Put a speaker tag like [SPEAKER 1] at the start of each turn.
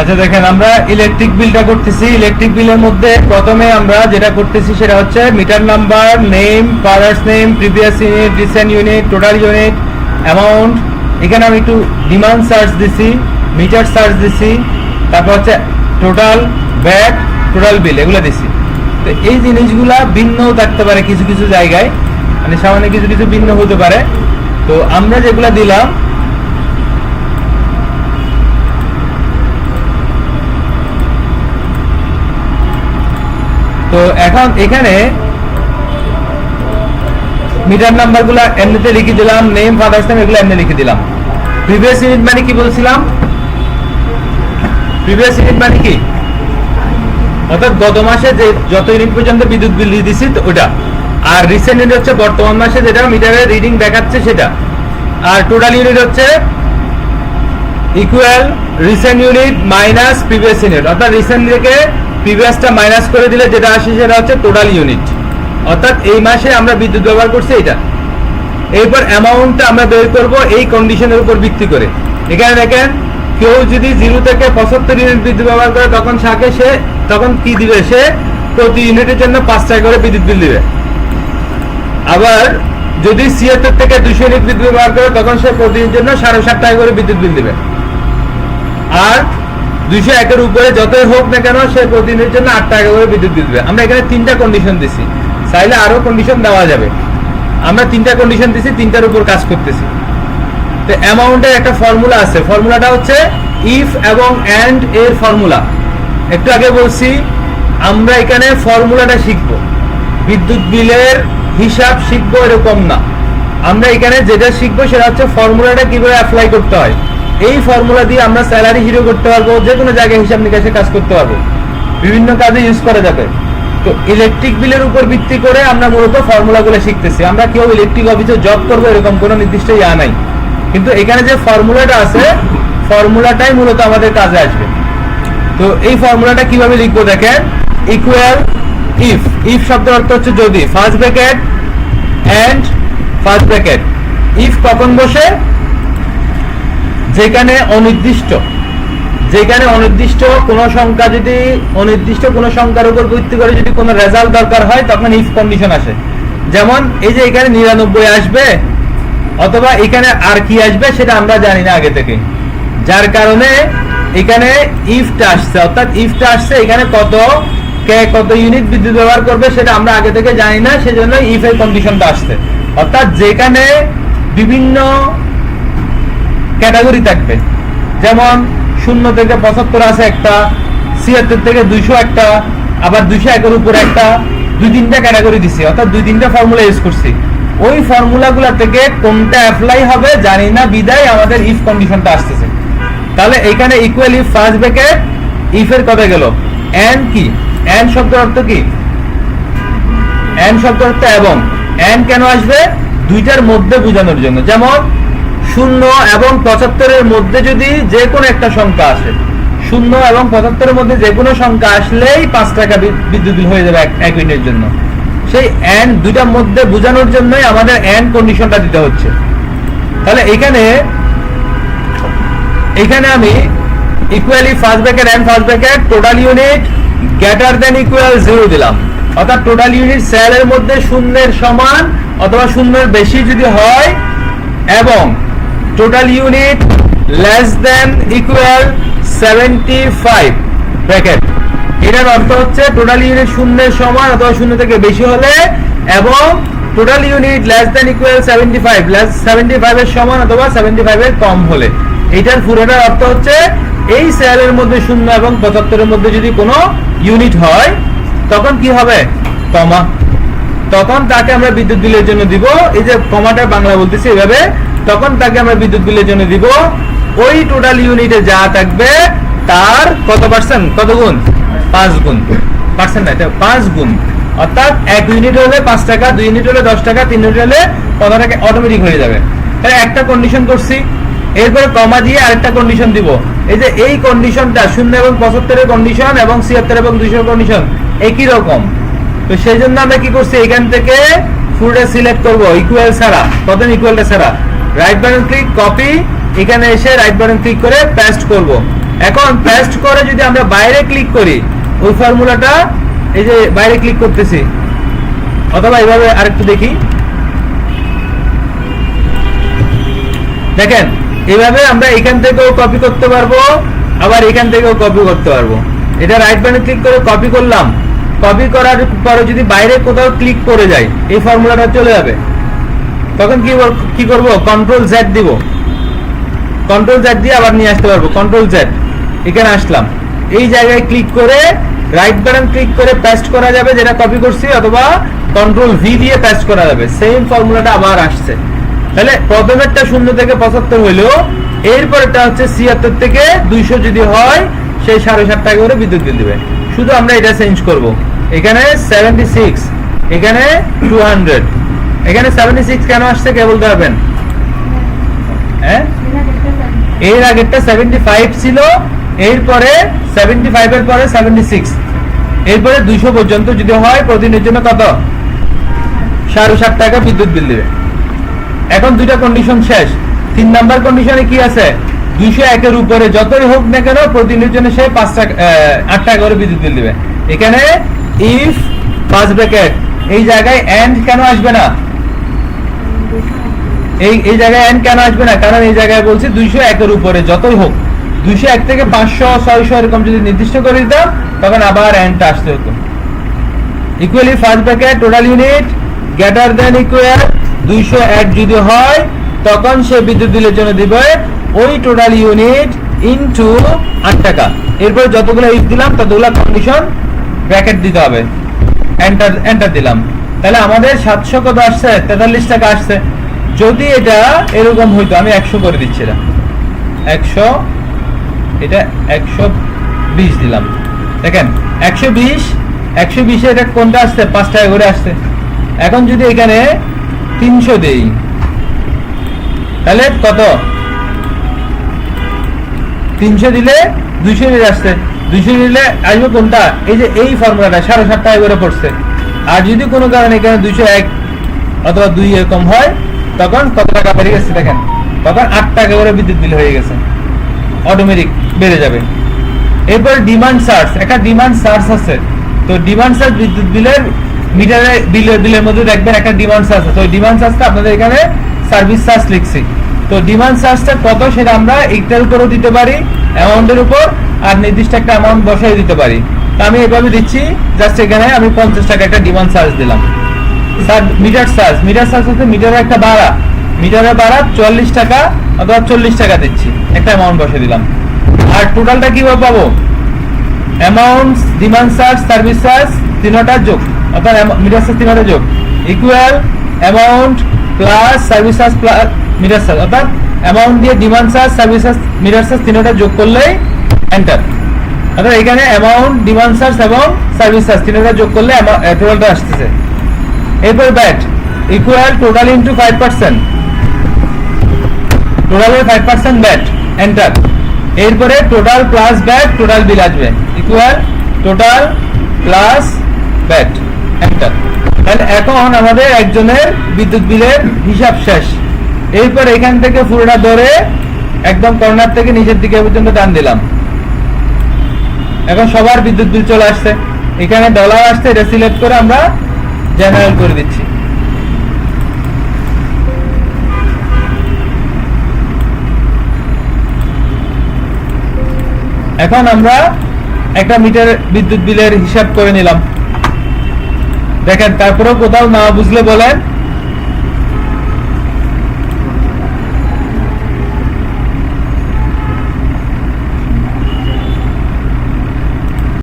[SPEAKER 1] আচ্ছা দেখেন, আমরা ইলেকট্রিক বিলটা করতেছি। ইলেকট্রিক বিলের মধ্যে প্রথমে আমরা যেটা করতেছি সেটা হচ্ছে meter number name powers name previous unit recent unit total unit amount এখানে আমি একটু ডিমান্ড চার্জ দিছি মিটার চার্জ দিছি, তারপর হচ্ছে টোটাল ব্যাট টোটাল বিল এগুলো দিছি। তো এই জিনিসগুলা ভিন্নও থাকতে পারে কিছু কিছু জায়গায়। মানে সামান্য কিছু কিছু ভিন্ন হতে পারে। তো আমরা যেগুলা দিলাম তো এখন এখানে মিটার নাম্বারগুলো এমনিতে লিখে দিলাম নেম ফাদার্স নেম এগুলো এমনি লিখে দিলাম। প্রিভিয়াস ইউনিট মানে কি বলছিলাম? প্রিভিয়াস ইউনিট মানে কি? অর্থাৎ গত মাসে যে যত ইউনিট পর্যন্ত বিদ্যুৎ বিল তো ওটা আর রিসেন্ট ইউনিট হচ্ছে বর্তমান মাসে যেটা মিটারের রিডিং দেখাচ্ছে সেটা। আর টোটাল ইউনিট হচ্ছে equal recent unit minus previous unit অর্থাৎ রিসেন্ট থেকে প্রিভিয়াসটা মাইনাস করে দিলে যেটা আসে সেটা হচ্ছে টোটাল ইউনিট অর্থাৎ এই মাসে আমরা বিদ্যুৎ ব্যবহার করছি এটা এরপর অ্যামাউন্টটা আমরা বের করব এই কন্ডিশনের উপর ভিত্তি করে। এখানে দেখেন, কেউ যদি জিরো থেকে পঁচাত্তর ইউনিট বিদ্যুৎ ব্যবহার করে, তখন সাকে সে, তখন কি দিবে সে? প্রতি ইউনিটের জন্য পাঁচ টাকা করে বিদ্যুৎ বিল দিবে। আবার যদি ছিয়াত্তর থেকে দুশো ইউনিট বিদ্যুৎ ব্যবহার করে, তখন সে প্রতিদিনের জন্য সাড়ে সাত টাকা করে বিদ্যুৎ বিল দিবে। আর দুইশো একের উপরে যতই হোক না কেন সে প্রতিদিনের জন্য আট টাকা করে বিদ্যুৎ দিবে। আমরা এখানে তিনটা কন্ডিশন দিছি। চাইলে আরও কন্ডিশন দেওয়া যাবে। আমরা তিনটা কন্ডিশন দিছি, তিনটার উপর কাজ করতেছি। তো অ্যামাউন্টের একটা ফর্মুলা আছে। ফর্মুলাটা হচ্ছে ইফ এবং অ্যান্ড এর ফর্মুলা একটু আগে বলছি, আমরা এখানে ফর্মুলাটা শিখব। বিদ্যুৎ বিলের হিসাব শিখব এরকম না। আমরা এখানে যেটা শিখব সেটা হচ্ছে ফর্মুলাটা কীভাবে অ্যাপ্লাই করতে হয়। এই ফর্মুলা দিয়ে আমরা স্যালারি হিরো করতে পারব যে কোনো জায়গায় হিসাব নিকাশে কাজ করতে পারব। বিভিন্ন কাজে ইউজ করা যাবে। তো ইলেকট্রিক বিলের উপর ভিত্তি করে আমরা মূলত ফর্মুলাগুলো শিখতেছি। আমরা কেউ ইলেকট্রিক অফিসে জব করব এরকম কোনো নির্দিষ্ট ইয়া নাই। কিন্তু এখানে যে ফর্মুলাটা আছে ফর্মুলাটাই মূলত আমাদের কাজে আসবে। তো এই ফর্মুলাটা কীভাবে লিখব দেখেন? ইকুয়াল ইফ ইফ শব্দের অর্থ হচ্ছে যদি। First bracket and first bracket if কখন বসে? যেখানে অনির্দিষ্ট যেখানে অনির্দিষ্ট কোন সংখ্যা যদি, অনির্দিষ্ট কোন সংখ্যার উপর ভিত্তি করে যদি কোনো রেজাল্ট দরকার হয়, তখন ইফ কন্ডিশন আসে। যেমন, এই যে এখানে নিরানব্বই আসবে, অথবা এখানে আর কি আসবে, সেটা আমরা জানি না আগে থেকে। যার কারণে এখানে ইফটা আসছে, অর্থাৎ ইফটা আসছে, এখানে কত, কে কত ইউনিট বিদ্যুৎ ব্যবহার করবে, সেটা আমরা আগে থেকে জানি না, সেজন্য ইফ এর কন্ডিশনটা আসছে। অর্থাৎ যেখানে বিভিন্ন ক্যাটাগরি থাকবে। যেমন শূন্য থেকে পঁচাত্তর আছে একটা, ছিয়াত্তর থেকে দুইশো একটা, আবার দুইশো একের উপরে একটা, দুই তিনটা ক্যাটাগরি দিছি, অর্থাৎ দুই তিনটা ফর্মুলা ইউজ করছি। ওই ফর্মুলাগুলো থেকে কোনটা অ্যাপ্লাই হবে জানি না বিদায় আমাদের ইফ কন্ডিশনটা আসতেছে। তাহলে এখানে equal if first bracket if এর কত গেল? এন্ড কি? এন্ড শব্দের অর্থ কি? এন্ড শব্দের অর্থ এবং। এন্ড কেন আসবে? দুইটার মধ্যে বোঝানোর জন্য। যেমন শূন্য এবং পঁচাত্তরের মধ্যে যদি যে কোনো একটা সংখ্যা আসে, শূন্য এবং পঁচাত্তরের মধ্যে যে কোনো সংখ্যা আসলেই পাঁচ টাকা বিদ্যুৎ বিল হয়ে যাবে এক- ইউনিটের জন্য। সেই এন্ড দুইটার মধ্যে বোঝানোর জন্যই আমাদের এন্ড কন্ডিশনটা দিতে হচ্ছে। তাহলে এখানে এখানে আমি equally first bracket and first bracket total unit greater than equal zero দিলাম। অর্থাৎ টোটাল ইউনিট সেলের মধ্যে শূন্যের সমান অথবা শূন্যের বেশি যদি হয়, এবং total unit less than equal seventy five bracket এটার অর্থ হচ্ছে টোটাল ইউনিট শূন্যের সমান অথবা শূন্য থেকে বেশি হলে এবং total unit less than equal seventy five less seventy five এর সমান অথবা সেভেন্টি ফাইভ এর কম হলে। এটার পুরোটার অর্থ হচ্ছে এই সেলের মধ্যে শূন্য এবং পঁচাত্তরের মধ্যে যদি কোনো ইউনিট হয়, তখন কি হবে? কমা তখন তাকে আমরা বিদ্যুৎ বিলের জন্য দিব। এই যে কমাটা বাংলা বলতেছি, এভাবে তখন তাকে আমরা বিদ্যুৎ বিলের জন্য দিব। ওই টোটাল ইউনিটে যা থাকবে, তার কত পার্সেন্ট কত গুণ? পাঁচ গুণ। পার্সেন্ট না পাঁচ গুণ। অর্থাৎ এক ইউনিট হলে পাঁচ টাকা, দুই ইউনিট হলে দশ টাকা, তিন ইউনিট হলে পনেরো টাকা অটোমেটিক হয়ে যাবে। তাহলে একটা কন্ডিশন করছি। এরপরে কমা দিয়ে আরেকটা কন্ডিশন দিব। এই যে এই কন্ডিশনটা শূন্য এবং পঁচাত্তরের কন্ডিশন এবং ছিয়াত্তর এবং দুইশো কন্ডিশন একই রকম। তো সেই জন্য আমরা কি করছি? এখান থেকে ফুলটা সিলেক্ট করব ইকুয়াল ছাড়া। প্রথম ইকুয়ালটা ছাড়া? রাইট বাটন ক্লিক কপি এখানে এসে রাইট বাটন ক্লিক করে পেস্ট করব। এখন পেস্ট করে যদি আমরা বাইরে ক্লিক করি, ওই ফর্মুলাটা এই যে বাইরে ক্লিক করতেছি, অথবা এইভাবে আরেকটু দেখি। দেখেন এইভাবে আমরা এখান থেকেও কপি করতে পারব, আবার এখান থেকেও কপি করতে পারব। এটা রাইট বাটনে ক্লিক করে কপি করলাম। কপি করার পরে যদি বাইরে কোথাও ক্লিক করে যায় এই ফর্মুলাটা চলে যাবে। তখন কি কি করব? কন্ট্রোল জেড দিব। কন্ট্রোল জেড দিয়ে আবার নিয়ে আসতে পারব। কন্ট্রোল জেড এখানে আসলাম। এই জায়গায় ক্লিক করে রাইট বাটন ক্লিক করে পেস্ট করা যাবে, যেটা কপি করছি, অথবা কন্ট্রোল ভি দিয়ে পেস্ট করা যাবে। সেম ফর্মুলাটা আবার আসছে। তাহলে প্রথমেরটা শূন্য থেকে পঁচাত্তর হইলেও এরপরেরটা হচ্ছে ছিয়াত্তর থেকে দুইশো যদি হয়, সেই সাড়ে সাত টাকা করে বিদ্যুৎ বিল দিবে। শুধু আমরা এটা চেঞ্জ করব। এখানে সেভেন্টি সিক্স এখানে টু হান্ড্রেড এখানে সেভেন্টি সিক্স কেন আসছে? কে বলতে পারবেন হ্যাঁ? এর আগেরটা সেভেন্টি ফাইভ ছিল, এরপরে সেভেন্টি ফাইভ এর পরে সেভেন্টি সিক্স এরপরে দুইশো পর্যন্ত যদি হয়, প্রতিদিনের জন্য কত? সাড়ে সাত টাকা বিদ্যুৎ বিল দিবে। এখন দুইটা কন্ডিশন শেষ। তিন নাম্বার কন্ডিশনে কি আছে? দুইশো একের উপরে যতই হোক না কেন, প্রতিদিনের জন্য সে পাঁচ টাকা আট টাকা করে বিদ্যুৎ বিল দিবে। এখানে ইফ পাঁচ ব্র্যাকেট এই জায়গায় এন্ড কেন আসবে না? এই এই জায়গায় এন কেন আসবে না? কারণ এই জায়গায় বলছি দুইশো একের উপরে, যতই হোক। দুইশো এক থেকে পাঁচশো, ছয়শো এরকম যদি নির্দিষ্ট করে দিতাম, তখন আবার এনটা আসতে হতো। Equally first bracket total unit greater than equal দুইশো এক যদি হয়, তখন সে বিদ্যুৎ বিলের জন্য দিবে ওই টোটাল ইউনিট ইনটু আট টাকা। এরপর যতগুলো ইফ দিলাম, ততগুলো কন্ডিশন ব্র্যাকেট দিতে হবে। এন্টার এন্টার দিলাম। তাহলে আমাদের সাতশো কত আসছে? তেতাল্লিশ টাকা আসছে। যদি এটা এরকম হইতো, আমি একশো করে দিচ্ছি এটা একশো এটা একশো বিশ দিলাম। দেখেন, একশো বিশ, একশো বিশে এটা কোনটা আসছে? পাঁচ টাকা করে আসছে। এখন যদি এখানে তিনশো দেই, তাহলে কত? তিনশো দিলে দুইশো দিলে আসছে। দুইশো দিলে আসবে কোনটা? এই যে এই ফর্মুলাটা সাড়ে সাত টাকা করে পড়ছে। আর যদি কোনো কারণে এখানে দুইশো এক অথবা দুই এরকম হয়, তখন কত টাকা বেড়ে গেছে দেখেন? তখন আট টাকা করে বিদ্যুৎ বিল হয়ে গেছে। অটোমেটিক বেড়ে যাবে। এরপর ডিমান্ড চার্জ একটা ডিমান্ড চার্জ আছে। তো ডিমান্ড চার্জ বিদ্যুৎ বিলের মিটারে বিলের বিলের মধ্যে দেখবেন একটা ডিমান্ড চার্জ আছে। তো ডিমান্ড চার্জটা আপনাদের এখানে সার্ভিস চার্জ লিখছি। তো ডিমান্ড চার্জটা কত সেটা আমরা এইটার উপরও দিতে পারি অ্যামাউন্টের উপর আর নির্দিষ্ট একটা অ্যামাউন্ট বসাই দিতে পারি। আমি এভাবে দিচ্ছি জাস্ট এখানে আমি পঞ্চাশ টাকা একটা ডিমান্ড চার্জ দিলাম। Sir meter charge meter charge হচ্ছে মিটারের একটা ভাড়া। মিটারের ভাড়া চল্লিশ টাকা অথবা চল্লিশ টাকা দিচ্ছি, একটা অ্যামাউন্ট বসে দিলাম। আর টোটালটা কীভাবে পাবো? Amount demand charge service charge তিনটার যোগ, অর্থাৎ মিটার চার্জ তিনটা যোগ। Equal amount plus service charge plus meter charge অর্থাৎ অ্যামাউন্ট দিয়ে demand charge service charge meter charge তিনটা যোগ করলেই এন্টার অর্থাৎ এখানে অ্যামাউন্ট ডিমান্ড চার্জ এবং সার্ভিস চার্জ তিনটা যোগ করলে আসতেছে। এরপর VAT equal total into five percent five percent VAT enter এরপরে total plus VAT total bill আসবে। Equal total plus VAT enter তাহলে এখন আমাদের একজনের বিদ্যুৎ বিলের হিসাব শেষ। এরপর এখান থেকে পুরোটা ধরে একদম কর্নার থেকে নিচের দিকে পর্যন্ত টান দিলাম। এখন সবার বিদ্যুৎ বিল চলে আসছে। এখানে ডলার আসছে, এটা সিলেক্ট করে আমরা জেনারেল করে দিচ্ছি। এখন আমরা একটা মিটার বিদ্যুৎ বিলের হিসাব করে নিলাম। দেখেন, তারপরেও কোথাও না বুঝলে বলেন